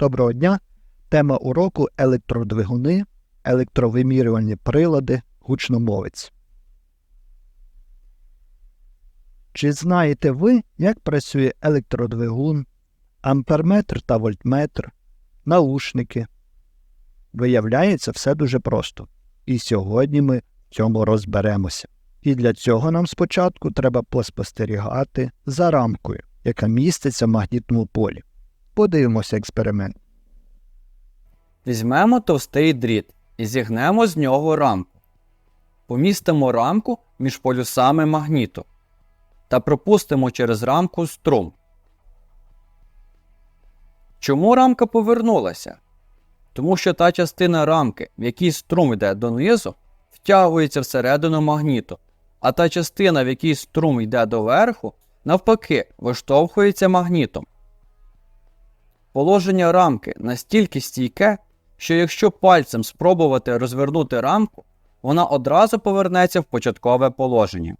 Доброго дня! Тема уроку електродвигуни, електровимірювальні прилади, гучномовець. Чи знаєте ви, як працює електродвигун, амперметр та вольтметр, наушники? Виявляється, все дуже просто. І сьогодні ми в цьому розберемося. І для цього нам спочатку треба поспостерігати за рамкою, яка міститься в магнітному полі. Подивимося експеримент. Візьмемо товстий дріт і зігнемо з нього рамку. Помістимо рамку між полюсами магніту та пропустимо через рамку струм. Чому рамка повернулася? Тому що та частина рамки, в якій струм йде донизу, втягується всередину магніту, а та частина, в якій струм йде доверху, навпаки, виштовхується магнітом. Положення рамки настільки стійке, що якщо пальцем спробувати розвернути рамку, вона одразу повернеться в початкове положення.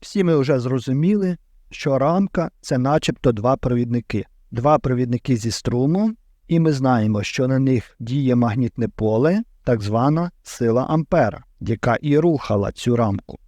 Всі ми вже зрозуміли, що рамка це начебто два провідники. Два провідники зі струмом, і ми знаємо, що на них діє магнітне поле, так звана сила Ампера, яка і рухала цю рамку.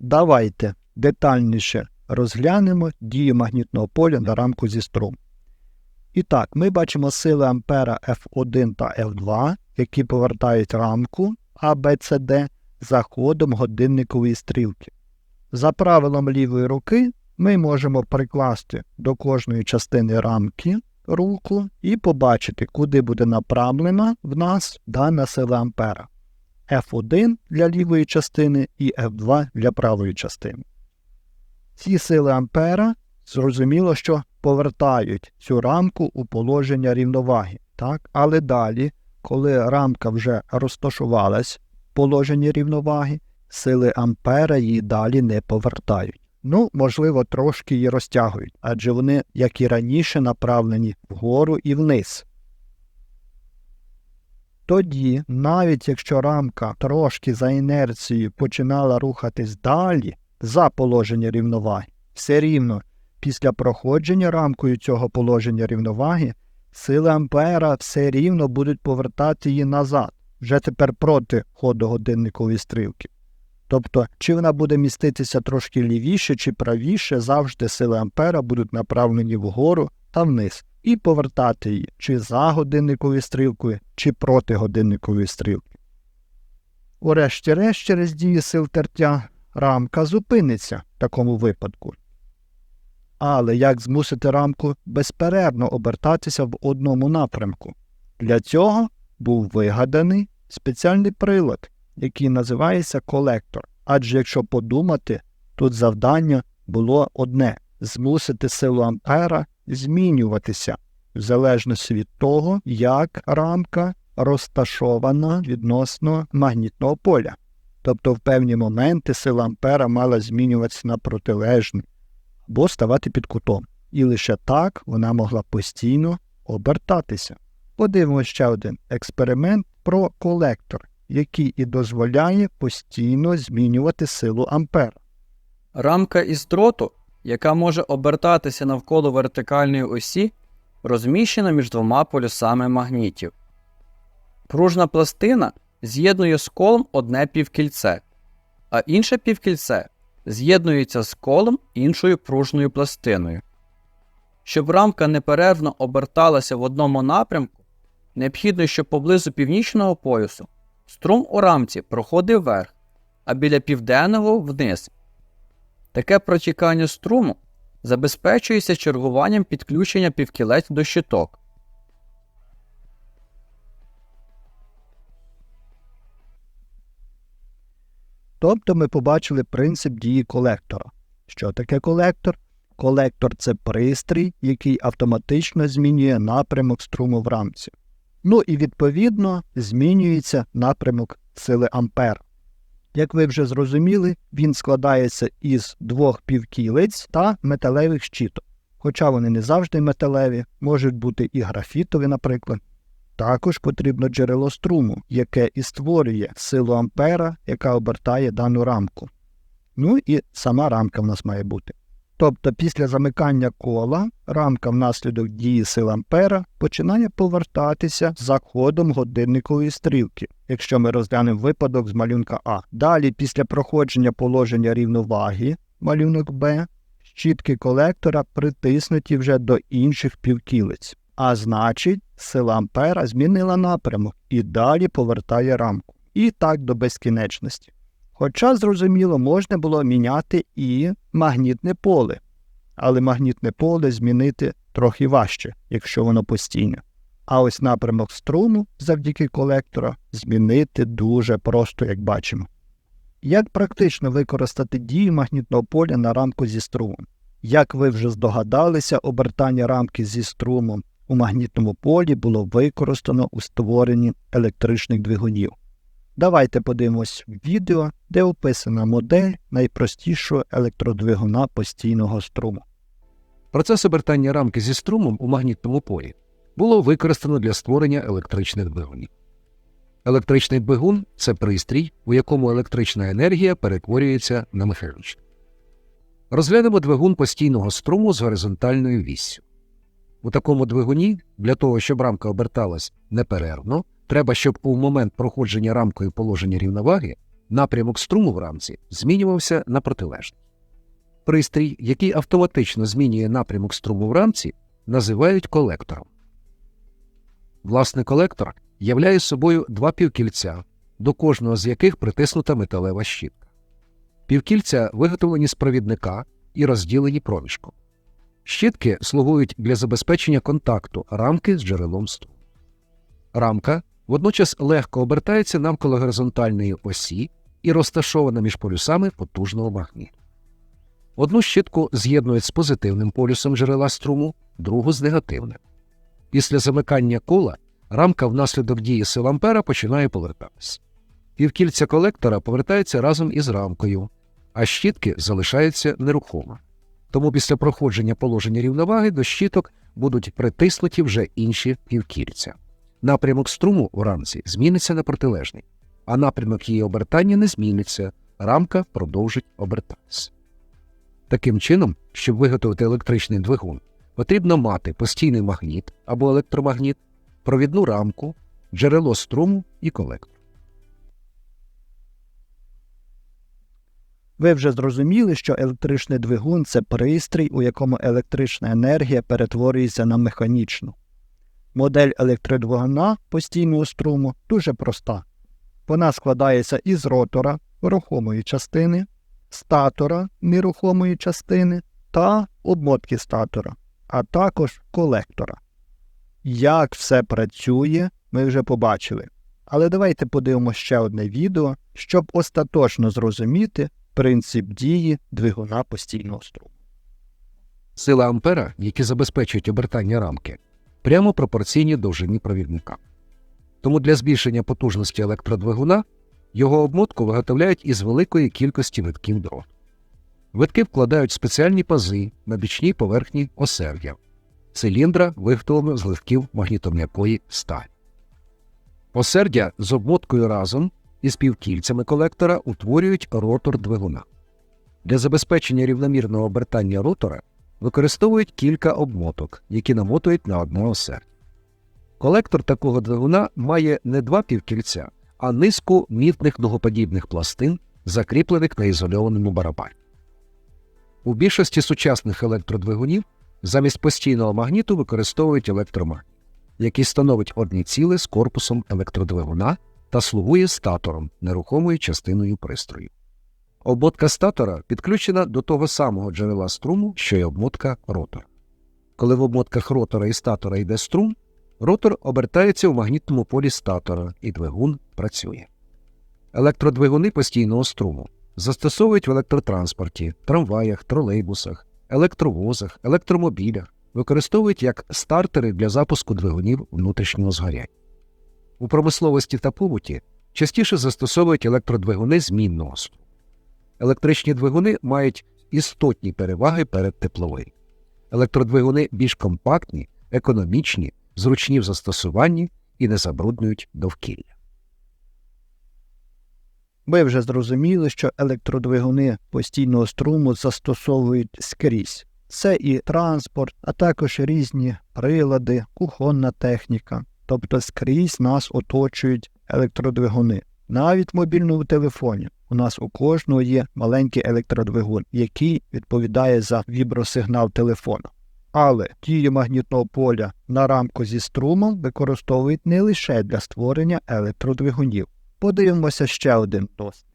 Давайте детальніше розглянемо дію магнітного поля на рамку зі струмом. І так, ми бачимо сили Ампера F1 та F2, які повертають рамку ABCD за ходом годинникової стрілки. За правилом лівої руки ми можемо прикласти до кожної частини рамки руку і побачити, куди буде направлена в нас дана сила Ампера. F1 для лівої частини і F2 для правої частини. Ці сили Ампера зрозуміло, що повертають цю рамку у положення рівноваги. Так? Але далі, коли рамка вже розташувалась в положенні рівноваги, сили Ампера її далі не повертають. Ну, можливо, трошки її розтягують, адже вони, як і раніше, направлені вгору і вниз. Тоді, навіть якщо рамка трошки за інерцією починала рухатись далі за положення рівноваги, все рівно після проходження рамкою цього положення рівноваги сили Ампера все рівно будуть повертати її назад, вже тепер проти ходу годинникової стрілки. Тобто, чи вона буде міститися трошки лівіше чи правіше, завжди сили Ампера будуть направлені вгору та вниз, і повертати її чи за годинниковою стрілкою, чи проти годинникової стрілки. Урешті-решт, через дію сил тертя рамка зупиниться в такому випадку. Але як змусити рамку безперервно обертатися в одному напрямку? Для цього був вигаданий спеціальний прилад, який називається колектор. Адже якщо подумати, тут завдання було одне змусити силу Ампера змінюватися в залежності від того, як рамка розташована відносно магнітного поля. Тобто в певні моменти сила Ампера мала змінюватися на протилежну або ставати під кутом. І лише так вона могла постійно обертатися. Подивимося ще один експеримент про колектор, який і дозволяє постійно змінювати силу Ампера. Рамка із дроту, яка може обертатися навколо вертикальної осі, розміщена між двома полюсами магнітів. Пружна пластина з'єднує з колом одне півкільце, а інше півкільце з'єднується з колом іншою пружною пластиною. Щоб рамка неперервно оберталася в одному напрямку, необхідно, щоб поблизу північного поясу струм у рамці проходив вверх, а біля південного вниз. Таке протікання струму забезпечується чергуванням підключення півкілець до щиток. Тобто ми побачили принцип дії колектора. Що таке колектор? Колектор це пристрій, який автоматично змінює напрямок струму в рамці. Ну і відповідно змінюється напрямок сили Ампер. Як ви вже зрозуміли, він складається із двох півкілиць та металевих щиток. Хоча вони не завжди металеві, можуть бути і графітові, наприклад. Також потрібно джерело струму, яке і створює силу Ампера, яка обертає дану рамку. Ну і сама рамка в нас має бути. Тобто після замикання кола рамка внаслідок дії сил ампера починає повертатися за ходом годинникової стрілки, якщо ми розглянемо випадок з малюнка А. Далі, після проходження положення рівноваги, малюнок Б, щітки колектора притиснуті вже до інших півкілиць. А значить, сила ампера змінила напрямок і далі повертає рамку. І так до безкінечності. Хоча, зрозуміло, можна було міняти і магнітне поле, але магнітне поле змінити трохи важче, якщо воно постійне. А ось напрямок струму завдяки колектора змінити дуже просто, як бачимо. Як практично використати дію магнітного поля на рамку зі струмом? Як ви вже здогадалися, обертання рамки зі струмом у магнітному полі було використано у створенні електричних двигунів. Давайте подивимось відео, де описана модель найпростішого електродвигуна постійного струму. Процес обертання рамки зі струмом у магнітному полі було використано для створення електричних двигунів. Електричний двигун це пристрій, у якому електрична енергія перетворюється на механічну. Розглянемо двигун постійного струму з горизонтальною віссю. У такому двигуні для того, щоб рамка оберталась неперервно, треба, щоб у момент проходження рамкою положення рівноваги напрямок струму в рамці змінювався на протилежний. Пристрій, який автоматично змінює напрямок струму в рамці, називають колектором. Власне, колектор являє собою два півкільця, до кожного з яких притиснута металева щітка. Півкільця виготовлені з провідника і розділені проміжком. Щітки слугують для забезпечення контакту рамки з джерелом струму. Рамка водночас легко обертається навколо горизонтальної осі і розташована між полюсами потужного магніту. Одну щітку з'єднують з позитивним полюсом джерела струму, другу з негативним. Після замикання кола рамка внаслідок дії сил ампера починає повертатися. Півкільця колектора повертається разом із рамкою, а щітки залишаються нерухомо. Тому після проходження положення рівноваги до щіток будуть притиснуті вже інші півкільця. Напрямок струму у рамці зміниться на протилежний, а напрямок її обертання не зміниться, рамка продовжить обертатися. Таким чином, щоб виготовити електричний двигун, потрібно мати постійний магніт або електромагніт, провідну рамку, джерело струму і колектор. Ви вже зрозуміли, що електричний двигун це пристрій, у якому електрична енергія перетворюється на механічну. Модель електродвигуна постійного струму дуже проста. Вона складається із ротора рухомої частини, статора нерухомої частини та обмотки статора, а також колектора. Як все працює, ми вже побачили. Але давайте подивимося ще одне відео, щоб остаточно зрозуміти принцип дії двигуна постійного струму. Сила ампера, які забезпечують обертання рамки, прямо пропорційні довжині провідника. Тому для збільшення потужності електродвигуна його обмотку виготовляють із великої кількості витків дроту. Витки вкладають спеціальні пази на бічній поверхні осердя. Циліндра виготовлено з литків магнітом'якої сталі. Осердя з обмоткою разом із півкільцями колектора утворюють ротор двигуна. Для забезпечення рівномірного обертання ротора використовують кілька обмоток, які намотують на одне осердя. Колектор такого двигуна має не два півкільця, а низку мітних дугоподібних пластин, закріплених на ізольованому барабані. У більшості сучасних електродвигунів замість постійного магніту використовують електромагніт, який становить одне ціле з корпусом електродвигуна та слугує статором, нерухомою частиною пристрою. Обмотка статора підключена до того самого джерела струму, що й обмотка ротора. Коли в обмотках ротора і статора йде струм, ротор обертається в магнітному полі статора, і двигун працює. Електродвигуни постійного струму застосовують в електротранспорті, трамваях, тролейбусах, електровозах, електромобілях, використовують як стартери для запуску двигунів внутрішнього згоряння. У промисловості та побуті частіше застосовують електродвигуни змінного струму. Електричні двигуни мають істотні переваги перед тепловими. Електродвигуни більш компактні, економічні, зручні в застосуванні і не забруднюють довкілля. Ми вже зрозуміли, що електродвигуни постійного струму застосовують скрізь. Це і транспорт, а також різні прилади, кухонна техніка. Тобто скрізь нас оточують електродвигуни. Навіть в мобільному телефоні у нас у кожного є маленький електродвигун, який відповідає за вібросигнал телефону. Але дію магнітного поля на рамку зі струмом використовують не лише для створення електродвигунів. Подивимося ще один дослід.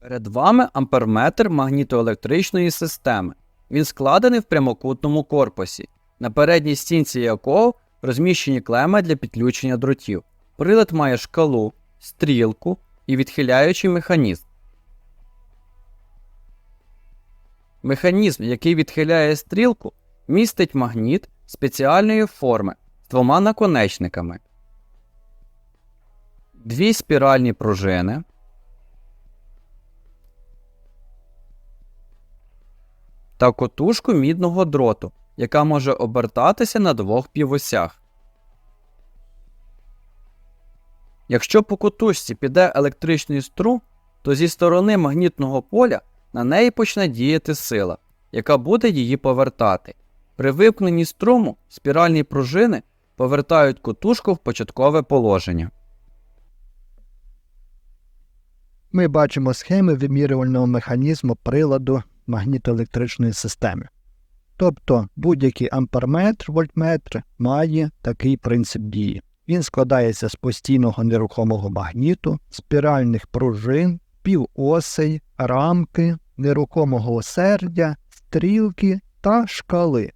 Перед вами амперметр магнітоелектричної системи. Він складений в прямокутному корпусі, на передній стінці якого розміщені клеми для підключення дротів. Прилад має шкалу, стрілку і відхиляючий механізм. Механізм, який відхиляє стрілку, містить магніт спеціальної форми з двома наконечниками, дві спіральні пружини, та котушку мідного дроту, яка може обертатися на двох півосях. Якщо по котушці піде електричний струм, то зі сторони магнітного поля на неї почне діяти сила, яка буде її повертати. При вимкненні струму спіральні пружини повертають котушку в початкове положення. Ми бачимо схеми вимірювального механізму приладу магнітоелектричної системи. Тобто будь-який амперметр, вольтметр має такий принцип дії. Він складається з постійного нерухомого магніту, спіральних пружин, півосей, рамки, нерухомого осердя, стрілки та шкали,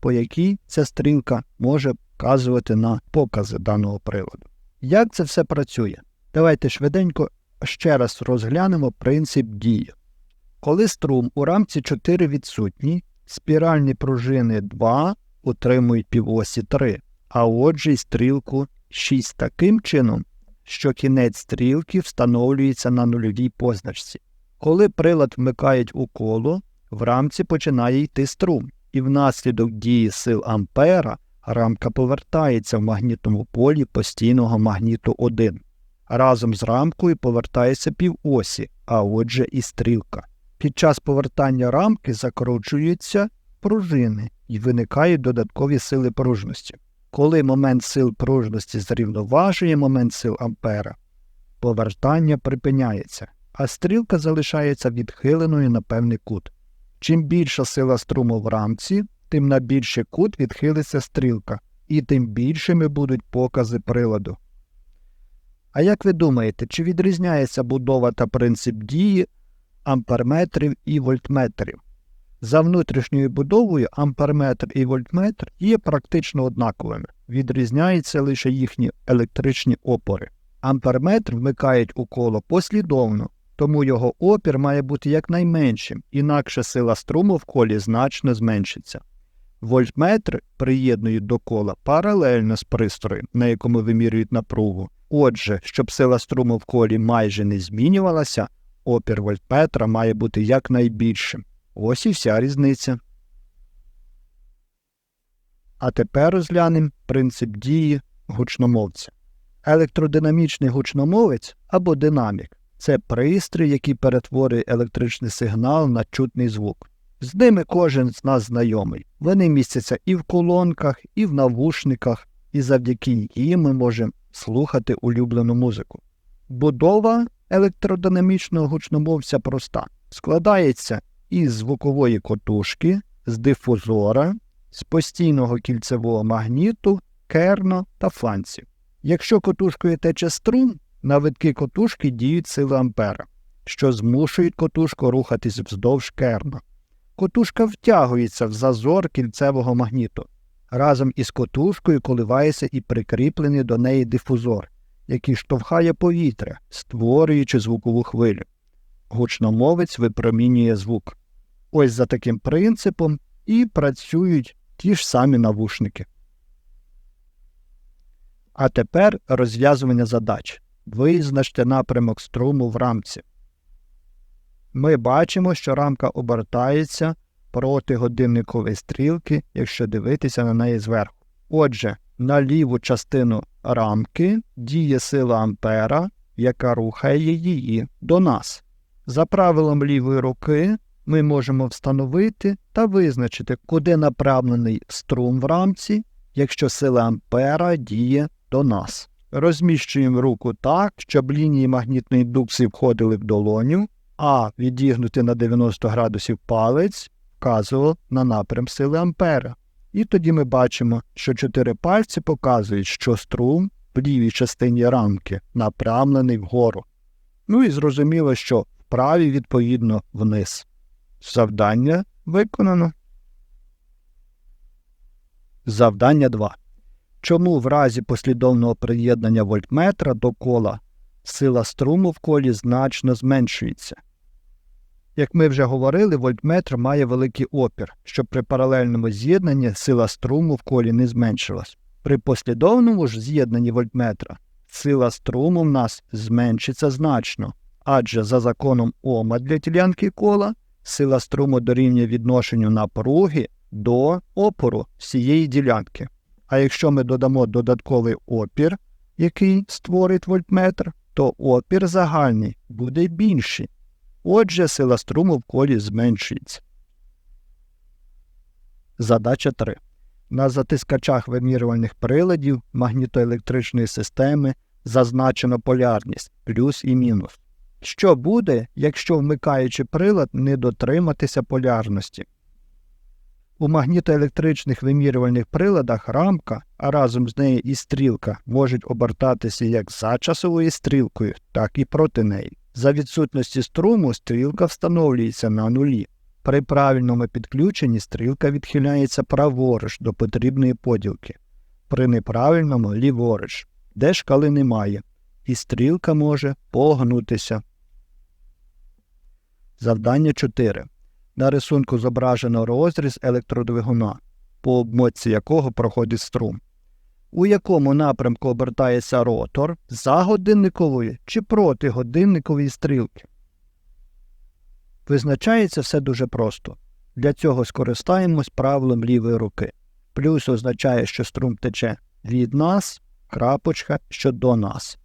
по якій ця стрілка може вказувати на покази даного приладу. Як це все працює? Давайте швиденько ще раз розглянемо принцип дії. Коли струм у рамці 4 відсутній, спіральні пружини 2 утримують півосі 3, а отже й стрілку 6 таким чином, що кінець стрілки встановлюється на нульовій позначці. Коли прилад вмикають у коло, в рамці починає йти струм, і внаслідок дії сил Ампера рамка повертається в магнітному полі постійного магніту 1. Разом з рамкою повертається півосі, а отже і стрілка. Під час повертання рамки закручуються пружини і виникають додаткові сили пружності. Коли момент сил пружності зрівноважує момент сил Ампера, повертання припиняється, а стрілка залишається відхиленою на певний кут. Чим більша сила струму в рамці, тим на більший кут відхилиться стрілка, і тим більшими будуть покази приладу. А як ви думаєте, чи відрізняється будова та принцип дії амперметрів і вольтметрів? За внутрішньою будовою амперметр і вольтметр є практично однаковими, відрізняються лише їхні електричні опори. Амперметр вмикають у коло послідовно, тому його опір має бути якнайменшим, інакше сила струму в колі значно зменшиться. Вольтметр приєднують до кола паралельно з пристроєм, на якому вимірюють напругу. Отже, щоб сила струму в колі майже не змінювалася, опір вольтметра має бути якнайбільшим. Ось і вся різниця. А тепер розглянемо принцип дії гучномовця. Електродинамічний гучномовець або динамік це пристрій, який перетворює електричний сигнал на чутний звук. З ними кожен з нас знайомий. Вони містяться і в колонках, і в навушниках, і завдяки їм ми можемо слухати улюблену музику. Будова електродинамічного гучномовця проста. Складається із звукової котушки, з дифузора, з постійного кільцевого магніту, керно та фланців. Якщо котушкою тече струм, на витки котушки діють сили ампера, що змушують котушку рухатись вздовж керна. Котушка втягується в зазор кільцевого магніту. Разом із котушкою коливається і прикріплений до неї дифузор, який штовхає повітря, створюючи звукову хвилю. Гучномовець випромінює звук. Ось за таким принципом і працюють ті ж самі навушники. А тепер розв'язування задач. Визначте напрямок струму в рамці. Ми бачимо, що рамка обертається проти годинникової стрілки, якщо дивитися на неї зверху. Отже, на ліву частину рамки діє сила Ампера, яка рухає її до нас. За правилом лівої руки ми можемо встановити та визначити, куди направлений струм в рамці, якщо сила ампера діє до нас. Розміщуємо руку так, щоб лінії магнітної індукції входили в долоню, а відігнути на 90 градусів палець вказував на напрям сили ампера. І тоді ми бачимо, що чотири пальці показують, що струм в лівій частині рамки направлений вгору. Ну і зрозуміло, що правій відповідно вниз. Завдання виконано. Завдання 2. Чому в разі послідовного приєднання вольтметра до кола сила струму в колі значно зменшується? Як ми вже говорили, вольтметр має великий опір, щоб при паралельному з'єднанні сила струму в колі не зменшилась. При послідовному ж з'єднанні вольтметра сила струму в нас зменшиться значно, адже за законом Ома для ділянки кола сила струму дорівнює відношенню напруги до опору всієї ділянки. А якщо ми додамо додатковий опір, який створить вольтметр, то опір загальний буде більший. Отже, сила струму в колі зменшується. Задача 3. На затискачах вимірювальних приладів магнітоелектричної системи зазначено полярність плюс і мінус. Що буде, якщо вмикаючи прилад не дотриматися полярності? У магнітоелектричних вимірювальних приладах рамка, а разом з нею і стрілка можуть обертатися як за часовою стрілкою, так і проти неї. За відсутності струму стрілка встановлюється на нулі. При правильному підключенні стрілка відхиляється праворуч до потрібної поділки, при неправильному ліворуч, де шкали немає, і стрілка може погнутися. Завдання 4. На рисунку зображено розріз електродвигуна, по обмотці якого проходить струм. У якому напрямку обертається ротор за годинникової чи проти годинникової стрілки. Визначається все дуже просто. Для цього скористаємось правилом лівої руки. Плюс означає, що струм тече від нас, крапочка, що до нас.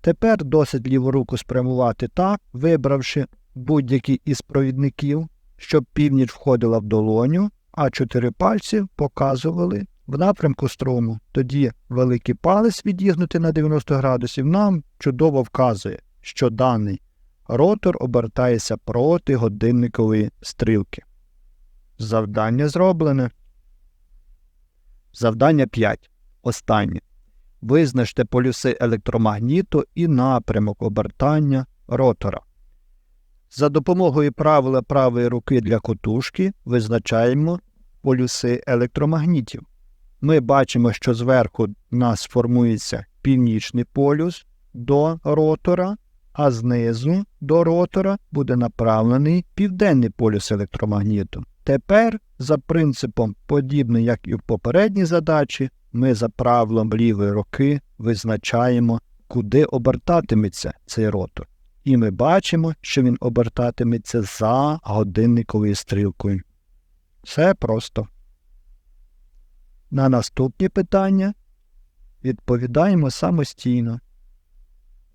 Тепер досить ліву руку спрямувати так, вибравши будь-який із провідників, щоб північ входила в долоню, а чотири пальці показували в напрямку струму. Тоді великий палець відігнути на 90 градусів нам чудово вказує, що даний ротор обертається проти годинникової стрілки. Завдання зроблене. Завдання 5. Останнє. Визначте полюси електромагніту і напрямок обертання ротора. За допомогою правила правої руки для котушки визначаємо полюси електромагнітів. Ми бачимо, що зверху в нас формується північний полюс до ротора, а знизу до ротора буде направлений південний полюс електромагніту. Тепер, за принципом, подібно як і в попередній задачі, ми за правилом лівої руки визначаємо, куди обертатиметься цей ротор. І ми бачимо, що він обертатиметься за годинниковою стрілкою. Все просто. На наступні питання відповідаємо самостійно.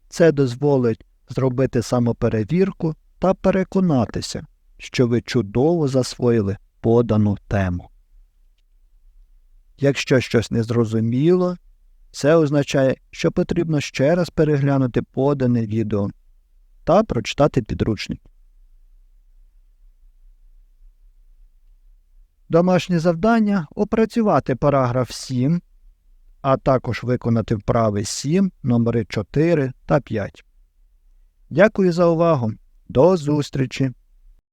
Це дозволить зробити самоперевірку та переконатися, що ви чудово засвоїли подану тему. Якщо щось незрозуміло, це означає, що потрібно ще раз переглянути подане відео та прочитати підручник. Домашнє завдання опрацювати параграф 7, а також виконати вправи 7, номери 4 та 5. Дякую за увагу. До зустрічі!